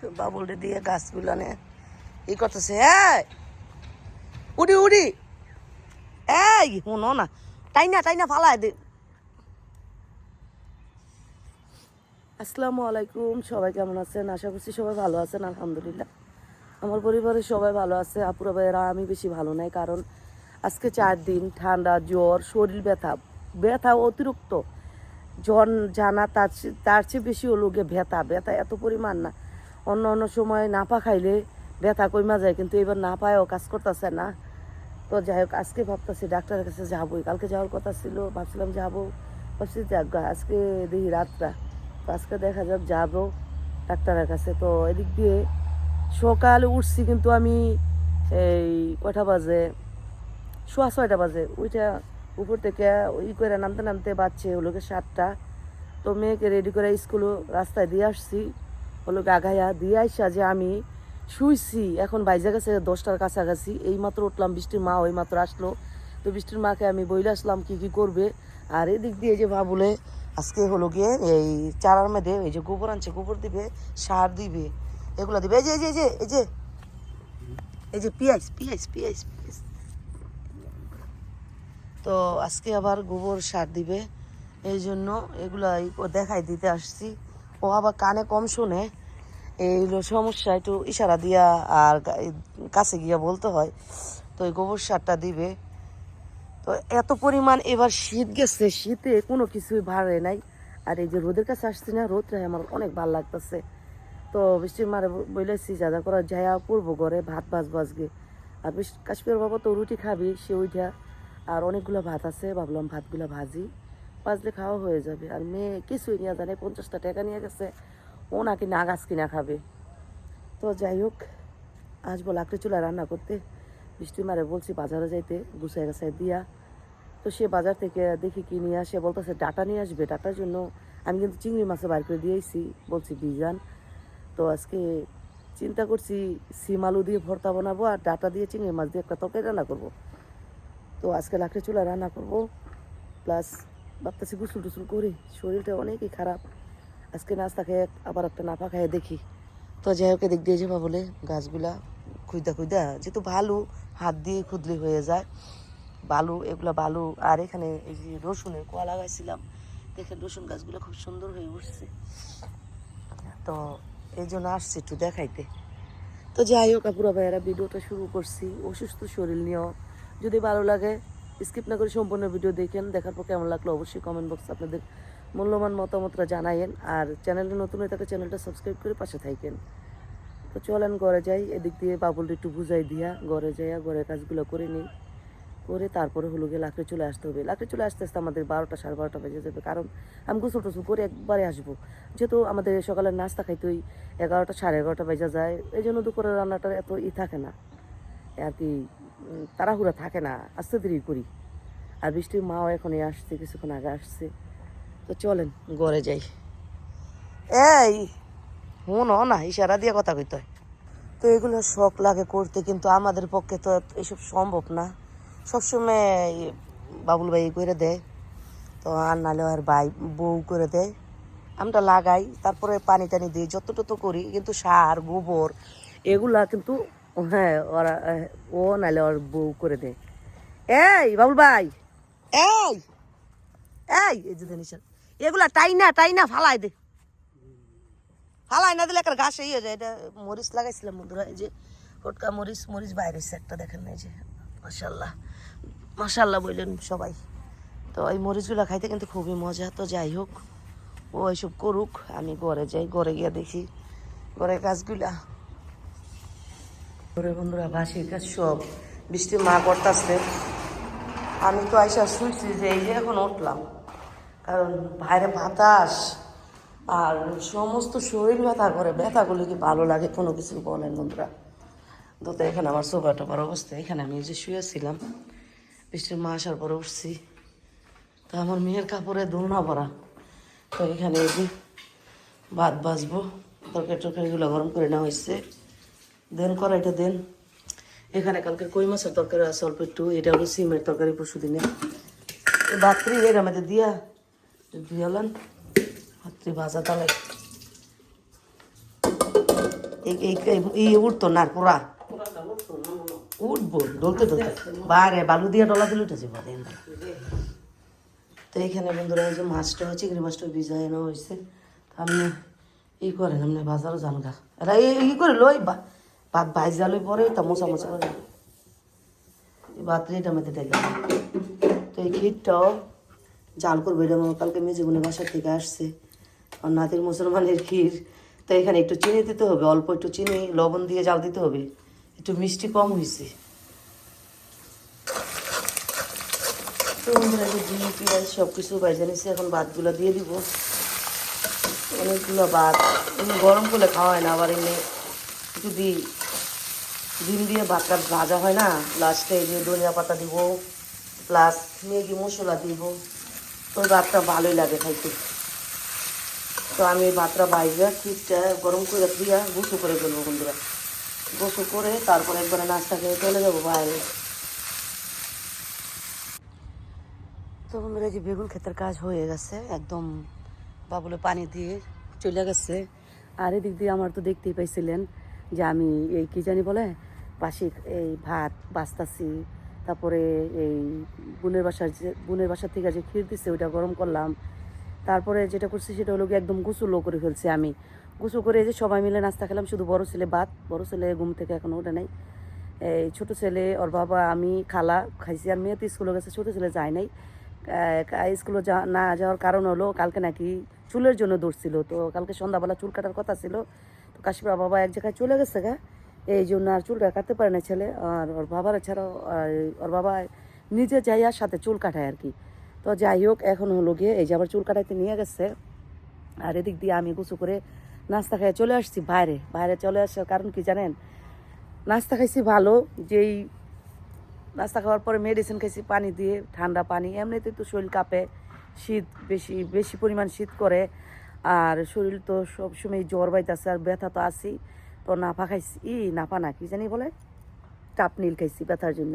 তো বাবুলরে দিয়ে গাছগুলো নে। ই করতেছে উড়ি উড়ি। এই, শুনো না তাই না তাই না ফালাই দে। আসসালামু আলাইকুম, সবাই কেমন আছেন? আশা করছি সবাই ভালো আছেন, আলহামদুলিল্লাহ। আমার পরিবারের সবাই ভালো আছে, আপুরা ভাইয়েরা, আমি বেশি ভালো নাই, কারণ আজকে চার দিন, ঠান্ডা, জ্বর, শরীর ব্যথা ব্যথা অতিরিক্ত। জ্বর, জানা, তার চেয়ে- তার চেয়ে বেশি হলো গিয়ে ব্যথা। ব্যথা এত পরিমাণ না। অন্য অন্য সময় নাপা খাইলে ব্যথা কইমা যায়, কিন্তু এবার না পায়ও কাজ করতেছে না। তো যাই হোক, আজকে ভাবতেছি ডাক্তারের কাছে যাবোই। কালকে যাওয়ার কথা ছিল, ভাবছিলাম যাব। ভাবছি যাক আজকে দেখি রাতটা। তো আজকে দেখা যাক, যাব ডাক্তারের কাছে। তো এদিক দিয়ে সকালে উঠছি, কিন্তু আমি এই কয়টা বাজে? সোয়া ছয়টা বাজে। ওইটা উপর থেকে ই করে নামতে নামতে বাচ্চে হলো সাতটা। তো মেয়েকে রেডি করে স্কুলে রাস্তায় দিয়ে আসছি। হলো গিয়ে আগাইয়া দিয়ে আসা যে আমি শুইছি। এখন বাইজা গেছে, দশটার কাছাকাছি এই মাত্র উঠলাম, বৃষ্টির মা ওই মাত্র আসলো। তো বৃষ্টির মাকে আমি বইলে আসলাম, কি কি করবে? আর এদিক দিয়ে যে ভাবলে আজকে হলো গিয়ে এই চারার মধ্যে এই যে গোবর আনছে, গোবর দিবে, সার দিবে, এগুলো দিবে। এই যে এই যে এই যে এই যে পিঁয়াজ পিঁয়াজ পিঁয়াজ তো আজকে আবার গোবর সার দিবে। এই জন্য এগুলা দেখাই দিতে আসছি। ও আবার কানে কম শুনে। এই সমস্যা, একটু ইশারা দিয়া আর কাছে গিয়া বলতে হয়। তো এই গোবর সারটা দিবে। তো এত পরিমাণ এবার শীত গেছে, শীতে কোনো কিছুই ভাড়ে নাই। আর এই যে রোদের কাছে আসছি না রোদটা আমার অনেক ভালো লাগতেছে। তো বৃষ্টির মারে ব- বলেছি যা যা করা যায়া করব ঘরে ভাত ভাজ বাজগে আর কাশ্মীর বাবা তো রুটি খাবি, সে ওইটা আর অনেকগুলো ভাত আছে, ভাবলাম ভাতগুলো ভাজি। ভাজলে খাওয়া হয়ে যাবে। আর মেয়ে কিছুই নিয়ে জানে পঞ্চাশটা টাকা নিয়ে গেছে। ও নাকি না নাগাছ কিনা খাবে। তো যাই হোক আসব লাকড়ি চুলা রান্না করতে। বৃষ্টি মারে বলছি বাজারে যাইতে গুছাই গাছাই দিয়া। তো সে বাজার থেকে দেখি কি নিয়ে আসে, বলতেছে ডাটা নিয়ে আসবে, ডাটার জন্য। আমি কিন্তু চিংড়ি মাছে বার করে দিয়েছি বলছি বিজান। তো আজকে চিন্তা করছি, সিম আলু দিয়ে ভর্তা বানাবো আর ডাটা দিয়ে চিংড়ি মাছ দিয়ে একটা তরকারি রান্না করব। তো আজকে লাকড়ি চুলা রান্না করব, প্লাস ভাবতেছি গুসল টুসুল করি, শরীরটা অনেকই খারাপ। আজকে নাস্তা খেয়ে আবার একটা নাফা খাইয়ে দেখি। তো যাই হোক, এদিক দিয়ে যাবা বলে গাছগুলা খুঁজদা খুঁজদা যেহেতু ভালো হাত দিয়ে খুদলি হয়ে যায়। বালু, এগুলা বালু, আর এখানে এই যে রসুনের কোয়া লাগাইছিলাম দেখে রসুন গাছগুলো খুব সুন্দর হয়ে উঠছে। তো এই জন্য আসছি একটু দেখাইতে। তো যাই হোক, আপুরা ভাইয়েরা, ভিডিওটা শুরু করছি। অসুস্থ শরীর নিয়েও যদি ভালো লাগে স্কিপ না করে সম্পূর্ণ ভিডিও দেখেন দেখার পর কেমন লাগল অবশ্যই কমেন্ট বক্সে আপনাদের মূল্যবান মতামতটা জানাইন আর চ্যানেলটা নতুন হয়ে থাকে চ্যানেলটা সাবস্ক্রাইব করে পাশে থাকেন তো চলেন ঘরে যাই। এদিক দিয়ে বাবুলটা একটু বুঝাই দিয়া ঘরে যাইয়া ঘরের কাজগুলো করে নিই। করে তারপরে হলো গিয়ে লাকড়ি চলে আসতে হবে। লাকড়ি চলে আসতে আসতে আমাদের বারোটা, সাড়ে বারোটা বেজে যাবে। কারণ আমি গোসল টোসল করে একবারে আসব। যেহেতু আমাদের সকালের নাস্তা খাইতে ওই এগারোটা, সাড়ে এগারোটা বেজে যায়। এই জন্য দুপুরের রান্নাটার এত ই থাকে না। আর কি তাড়াহুড়া থাকে না, আস্তে দেরি করি। আর বৃষ্টির মাও এখনই আসছে, কিছুক্ষণ আগে আসছে। তো চলেন, ঘরে যাই। এই, হুন না, ইশারা দিয়ে কথা কইতে হয়। তো এগুলো শখ লাগে করতে, কিন্তু আমাদের পক্ষে তো এসব সম্ভব না। সবসময় বাবুল ভাই করে দেয়, তো আর নাহলে আর ভাই, বউ করে দেয়। আমরা লাগাই, তারপরে পানি টানি দিই, যতটুকু করি, কিন্তু সার, গোবর, এগুলা কিন্তু হ্যাঁ ওরা ও নাহলে ওর বউ করে দেয় এই বাবুল ভাই। এই! এই এই যে দেনিস এগুলা টাইনা টাইনা ফালাই দে। ফালাই না দিলে একটা ঘাস ইয়ে যায়। এটা মরিচ লাগাইছিলাম বন্ধুরা এই যে ফটকা মরিচ মরিচ বাইরে একটা দেখেন না এই যে। মাসাল্লাহ মাসাল্লাহ বললেন সবাই। তো এই মরিচগুলো খাইতে কিন্তু খুবই মজা। তো যাই হোক ও এইসব করুক আমি ঘরে যাই ঘরে গিয়ে দেখি ঘরের কাজগুলা। বন্ধুরা, বাসির কাজ সব। বৃষ্টির মা করতেছে। আমি তো আইসা শুনছি যে এই যে এখন উঠলাম। কারণ বাইরে বাতাস আর সমস্ত শরীর ব্যথা করে, ব্যথাগুলো কি ভালো লাগে কোনো কিছু বলেন বন্ধুরা। তো এখানে আমার সোফা টোফার অবস্থা, এখানে আমি যে শুয়েছিলাম। বৃষ্টির মা আসার পরে উঠছি। তো আমার মেয়ের কাপড়ে দোলনা ভরা। তো এখানে এই যে ভাত বাজবো তরকারি টরকারিগুলো গরম করে নেওয়া হয়েছে। দেন কড়াইটা দেন। এখানে কালকে কই মাছের তরকারি আছে? অল্প একটু, এটা হলো সিমের তরকারি পরশু দিনে রাত্রি এর আমাদের দিয়া। দিয়ালেন রাত্রি ভাজা তালে। এই উঠতো না পুরা উঠবো, ডলতে ডলতে। বারে, বালু দিয়ে ডলা দিলে উঠেছে বাদেন তো এইখানে বন্ধুরা, এই যে মাছটা চিংড়ি মাছটা ভিজায় নেওয়া হয়েছে। আপনি ই করেন আপনি বাজারও যান গা। এরা ই করে লই বা ভাত ভাইজা লই পরে তা মোচা মোচা করে। বাতরে এটা মেতে দেখলাম। তো এই ক্ষীরটাও জাল করব, এটা আমার কালকে মেজেগুনের বাসার থেকে আসছে। আর নাতির মুসলমানের ক্ষীর। তো এখানে একটু চিনি দিতে হবে, অল্প একটু চিনি, লবণ দিয়ে জাল দিতে হবে। একটু মিষ্টি কম হয়েছে। তো পেঁয়াজ সব কিছু বাইজা নিচ্ছি এখন ভাতগুলো দিয়ে দিব। অনেকগুলো ভাত। গরম করলে খাওয়া হয় না, আবার এমনি যদি ডিম দিয়ে ভাতটা ভাজা হয় না লাস্টে যে ধনিয়া পাতা দিব প্লাস ম্যাগি মশলা দিব। তো ভাতটা ভালোই লাগে খাইতে। তো আমি ভাতটা বাইজা ঠিকটা গরম করে দিয়া গুছু করে ফেলব বন্ধুরা। গোসু করে তারপরে একবারে নাস্তা খেয়ে চলে যাব বাইরে তো বন্ধুরা যে বেগুন ক্ষেতের কাজ হয়ে গেছে, একদম বাবুলে পানি দিয়ে চলে গেছে। আর এদিক দিয়ে আমার তো দেখতেই পাইছিলেন যে আমি এই কি জানি বলে পাশে এই ভাত বাস্তাছি তারপরে এই বোনের বাসার যে, বোনের বাসার থেকে যে ক্ষীর দিচ্ছে ওইটা গরম করলাম। তারপরে যেটা করছি সেটা হলো একদম গোসলও করে ফেলছি আমি। গোসল করে যে সবাই মিলে নাস্তা খেলাম, শুধু বড় ছেলে ভাত বড় ছেলে ঘুম থেকে এখনও ওঠে নাই। এই ছোট ছেলে, ওর বাবা, আমি, খালা, খাইছি আর মেয়ে তো স্কুলে গেছে, ছোট ছেলে যায় নাই। স্কুলে যা, না যাওয়ার কারণ হলো কালকে নাকি চুলের জন্য দৌড়ছিল। তো কালকে সন্ধ্যাবেলা চুল কাটার কথা ছিল। তো কাশিপা বাবা এক জায়গায় চলে গেছে গা। এই জন্য আর চুলটা কাটতে পারে না ছেলে, আর ওর বাবার ছাড়াও ওর বাবা নিজে যাই আর সাথে চুল কাটায় আর কি। তো যাই হোক, এখন হলো গিয়ে এই যে আবার চুল কাটাইতে নিয়ে গেছে। আর এদিক দিয়ে আমি গুছু করে নাস্তা খেয়ে চলে আসছি বাইরে। বাইরে চলে আসার কারণ কি জানেন? নাস্তা খাইছি ভালো, যেই নাস্তা খাওয়ার পরে মেডিসিন খাইছি, পানি দিয়ে, ঠান্ডা পানি। এমনিতে তো শরীর কাঁপে, শীত বেশি বেশি পরিমাণ শীত করে। আর শরীর তো সবসময় জ্বর বাইতেছে, আর ব্যথা তো আছেই। তো নাফা খাইছি ই, নাফা না, কি জানি বলে? টাপ নীল খাইছি ব্যথার জন্য।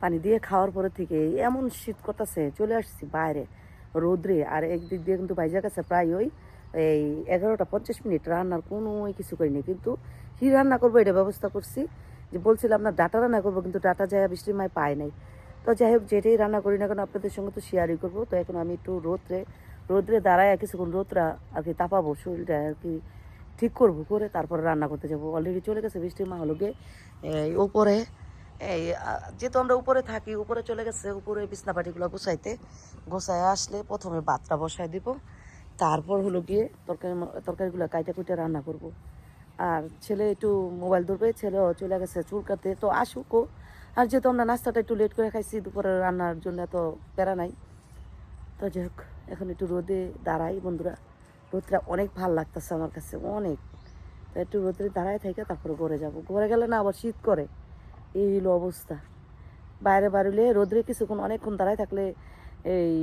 পানি দিয়ে খাওয়ার পরে থেকে এমন শীত করতেছে, চলে আসছি বাইরে, রোদ্রে। আর একদিক দিয়ে কিন্তু বাইজা গেছে প্রায় ওই এই এগারোটা পঞ্চাশ মিনিট রান্নার কোনো কিছু করিনি কিন্তু কি রান্না করব এটা ব্যবস্থা করছি। যে বলছিলাম না, ডাটা রান্না করব, কিন্তু ডাটা যায় বৃষ্টির মায় পায় নাই। তো যাই হোক, যেটাই রান্না করি না কেন আপনাদের সঙ্গে তো শেয়ারই করব। তো এখন আমি একটু রোদ্রে রোদ্রে দাঁড়ায় কিছুক্ষণ রোদরা আর কি তাপাবো, শরীরটা আর কি ঠিক করব, করে তারপরে রান্না করতে যাব। অলরেডি চলে গেছে বৃষ্টির মা হলো গিয়ে, এই উপরে, এই যেহেতু আমরা উপরে থাকি, উপরে চলে গেছে, উপরে বিছনাপাটিগুলো গোছাইতে গোছায় আসলে প্রথমে ভাতটা বসায় দিব। তারপর হলো গিয়ে তরকারি, তরকারিগুলো কাইটা কুইটা রান্না করব। আর ছেলে একটু মোবাইল ধরবে ছেলে চলে গেছে চুল কাটতে তো আসুকও আর যেহেতু আমরা নাস্তাটা একটু লেট করে খাইছি, দুপুরে রান্নার জন্য এত প্যারা নাই। তো যাই হোক, এখন একটু রোদে দাঁড়াই বন্ধুরা। রোদটা অনেক ভালো লাগতেছে আমার কাছে, অনেক। তো একটু রোদে দাঁড়ায় থেকে, তারপরে ঘরে যাব। ঘরে গেলে না আবার শীত করে। এই হলো অবস্থা। বাইরে বাড়িলে রোদ্রে কিছুক্ষণ, অনেকক্ষণ দাঁড়ায় থাকলে এই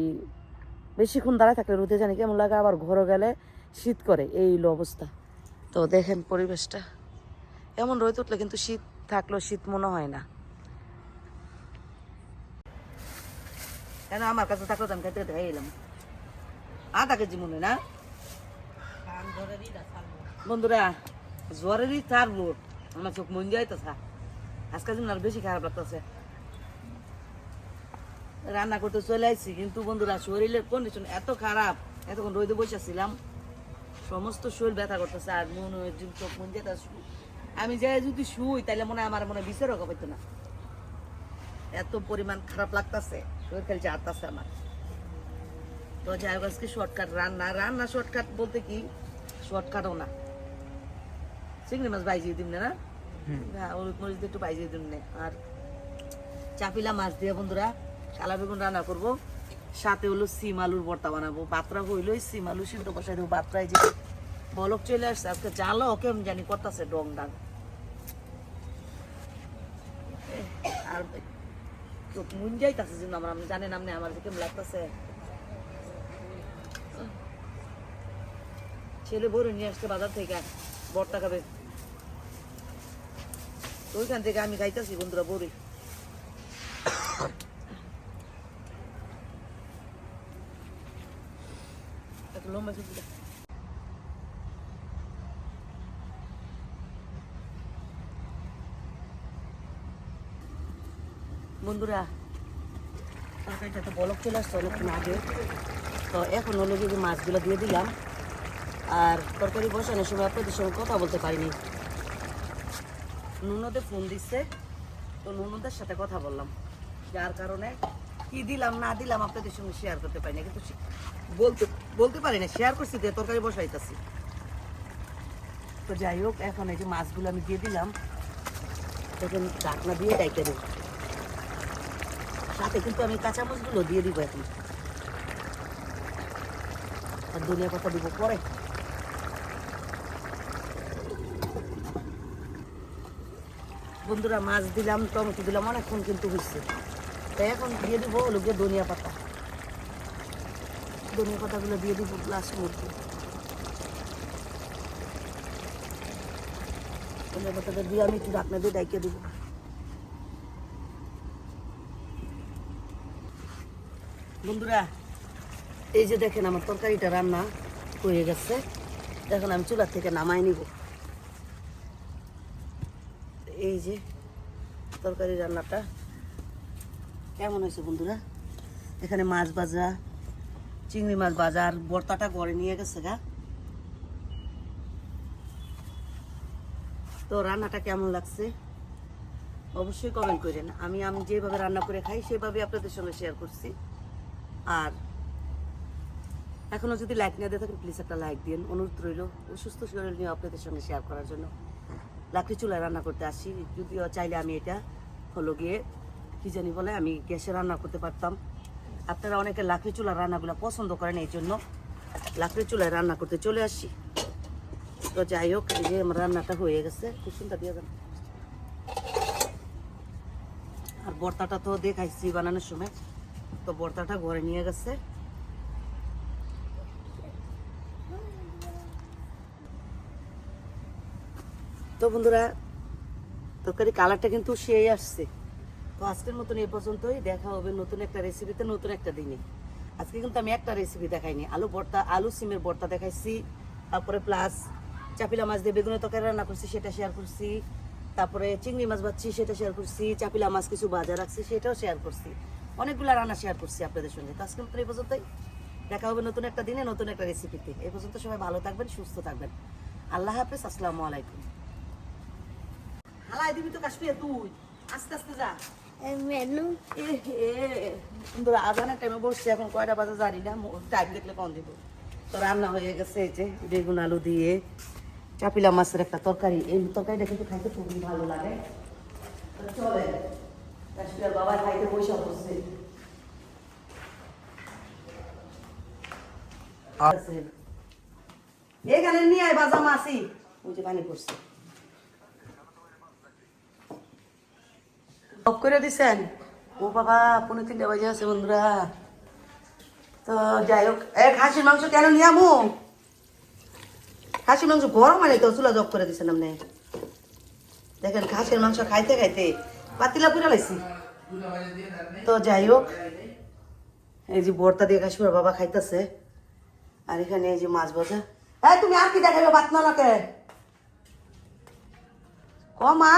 বেশিক্ষণ দাঁড়ায় থাকলে রোদে জানি কেমন লাগে, আবার ঘরে গেলে শীত করে। এই হলো অবস্থা। তো দেখেন পরিবেশটা। এমন রোদ উঠলে কিন্তু শীত থাকলেও শীত মনে হয় না। কেন আমার কাছে থাকল তো আমি খাইতে খাইতে এলাম? আধা কেজি মনে, না? বন্ধুরা, জ্বরেরই তার রোড আমার চোখ মন যাইতো থা আজকে দিন আর বেশি খারাপ লাগতেছে। রান্না করতে চলে আসছি কিন্তু বন্ধুরা, শরীরের কন্ডিশন এত খারাপ। এতক্ষণ রোদে বসেছিলাম সমস্ত শরীর ব্যথা করতেছে আর মন হয় চোখ মন যেতে আমি যাই যদি শুই তাহলে মনে হয় আমার মনে বিচার রকম হইতো না। এত পরিমাণ খারাপ লাগতেছে। শরীর খালি চাটতেছে আমার। তো যাই হোক, আজকে শর্টকাট রান্না। রান্না শর্টকাট বলতে কি? শর্টকাটও না। চিংড়ি মাছ বাইজিয়ে দিন না হ্যাঁ হলুদ মরিচ দিয়ে একটু বাইজিয়ে দিন নে। আর চাপিলা মাছ দিয়ে বন্ধুরা কালা বেগুন রান্না করব। সাথে হলো সিম আলুর ভর্তা বানাবো। পাত্রা হইল সিম আলু সিদ্ধ বসাই দেবো পাত্রায় যে বলক চলে আসছে। আজকে জালো কেমন জানি করতেছে ডং ডাং। আর মুন যাইতাছে যেন আমার আপনি জানেন আপনি আমার যে কেমন লাগতেছে। ছেলে ভরে নিয়ে আসছে বাজার থেকে বর্তা খাবে। তো ওইখান থেকে আমি খাইতেছি বন্ধুরা বড়ি বন্ধুরা তো বলক চলে আসছে অনেকক্ষণ আগে। তো এখন হলো যে মাছগুলো দিয়ে দিলাম। আর তরকারি বসানোর সময় আপনাদের সঙ্গে কথা বলতে পারিনি। নুনদের ফোন দিচ্ছে, তো নুনদের সাথে কথা বললাম। যার কারণে কি দিলাম, না দিলাম আপনাদের সঙ্গে শেয়ার করতে পারি না কিন্তু বলতে বলতে পারি না শেয়ার করছি যে তরকারি বসাইতেছি। তো যাই হোক, এখন এই যে মাছগুলো আমি দিয়ে দিলাম। এখন ঢাকনা দিয়ে ডাইকে দেবো। সাথে কিন্তু আমি কাঁচা মাছগুলো দিয়ে দিব এখন। আর দুনিয়া পাতা দিব পরে। বন্ধুরা, মাছ দিলাম, টমেটো দিলাম, অনেকক্ষণ কিন্তু হচ্ছে তাই এখন দিয়ে দিব হলো গিয়ে ধনিয়া পাতা। ধনিয়া পাতাগুলো দিয়ে দিব গ্লাস মধ্যে ধনিয়া পাতাটা দিয়ে আমি একটু ঢাকনা দিয়ে ডাইকে দেবো। বন্ধুরা, এই যে দেখেন আমার তরকারিটা রান্না হয়ে গেছে। এখন আমি চুলার থেকে নামাই নিব। এই যে তরকারি রান্নাটা। কেমন হয়েছে বন্ধুরা? এখানে মাছ ভাজা, চিংড়ি মাছ ভাজা, আর বর্তাটা ঘরে নিয়ে গেছে গা। তো রান্নাটা কেমন লাগছে? অবশ্যই কমেন্ট করেন। আমি আমি যেভাবে রান্না করে খাই, সেভাবে আপনাদের সঙ্গে শেয়ার করছি। আর এখনও যদি লাইক না দিয়ে থাকেন প্লিজ একটা লাইক দিন অনুরোধ রইল, অসুস্থ শরীর নিয়ে আপনাদের সঙ্গে শেয়ার করার জন্য। লাকড়ি চুলায় রান্না করতে আসি। যদিও চাইলে আমি এটা হলো গিয়ে, কি জানি বলে, আমি গ্যাসে রান্না করতে পারতাম। আপনারা অনেকে লাকড়ি চুলার রান্নাগুলো পছন্দ করেন এই জন্য লাকড়ি চুলায় রান্না করতে চলে আসি। তো যাই হোক, এই যে আমার রান্নাটা হয়ে গেছে। খুব সুন্দর দিয়ে দেন আর বর্তাটা তো দেখাইছি বানানোর সময়। তো বর্তাটা ঘরে নিয়ে গেছে। তো বন্ধুরা, তরকারি কালারটা কিন্তু সেই আসছে। তো আজকের মতন এই পর্যন্তই। দেখা হবে নতুন একটা রেসিপিতে নতুন একটা দিনে। আজকে কিন্তু আমি একটা রেসিপি দেখাইনি। আলু ভর্তা, আলু সিমের ভর্তা দেখাইছি। তারপরে প্লাস চাপিলা মাছ দিয়ে বেগুনের তরকারি রান্না করছি, সেটা শেয়ার করছি। তারপরে চিংড়ি মাছ ভাজছি, সেটা শেয়ার করছি। চাপিলা মাছ কিছু ভাজা রাখছি, সেটাও শেয়ার করছি। অনেকগুলো রান্না শেয়ার করছি আপনাদের সঙ্গে। তো আজকের মতন এই পর্যন্তই। দেখা হবে নতুন একটা দিনে, নতুন একটা রেসিপিতে এই পর্যন্ত সবাই ভালো থাকবেন, সুস্থ থাকবেন। আল্লাহ হাফেজ, আসসালামু আলাইকুম। হালাই দিবি তো কাশ্মীর তুই। আস্তে আস্তে যা। মেনু। আজানের টাইমে বসছি এখন কয়টা বাজে জানি না টাইম দেখলে কম দিব। তো রান্না হয়ে গেছে এই যে বেগুন আলু দিয়ে। চাপিলা মাছের একটা তরকারি। এই তরকারিটা কিন্তু খাইতে খুবই ভালো লাগে। তো চলে কাশ্মীর বাবা খাইতে পয়সা বসছে। এখানে নিয়ে আয় বাজা মাসি ওই যে পানি পড়ছে। অফ করে দিছেন? ও বাবা পনেরো তিনটে বাজে আছে বন্ধুরা। তো যাই হোক, এ খাসির মাংস কেন নিয়ে আমু? খাসির মাংস গরম মানে তো, চুলা জব করে দিছেন আপনি। দেখেন, খাসির মাংস খাইতে খাইতে পাতিলা পুরা লাইছি। তো যাই হোক, এই যে বর্তা দিয়ে কাশ্মীর বাবা খাইতেছে। আর এখানে এই যে মাছ ভাজা। হ্যাঁ তুমি আর কি দেখাবে বাত না কে কমা।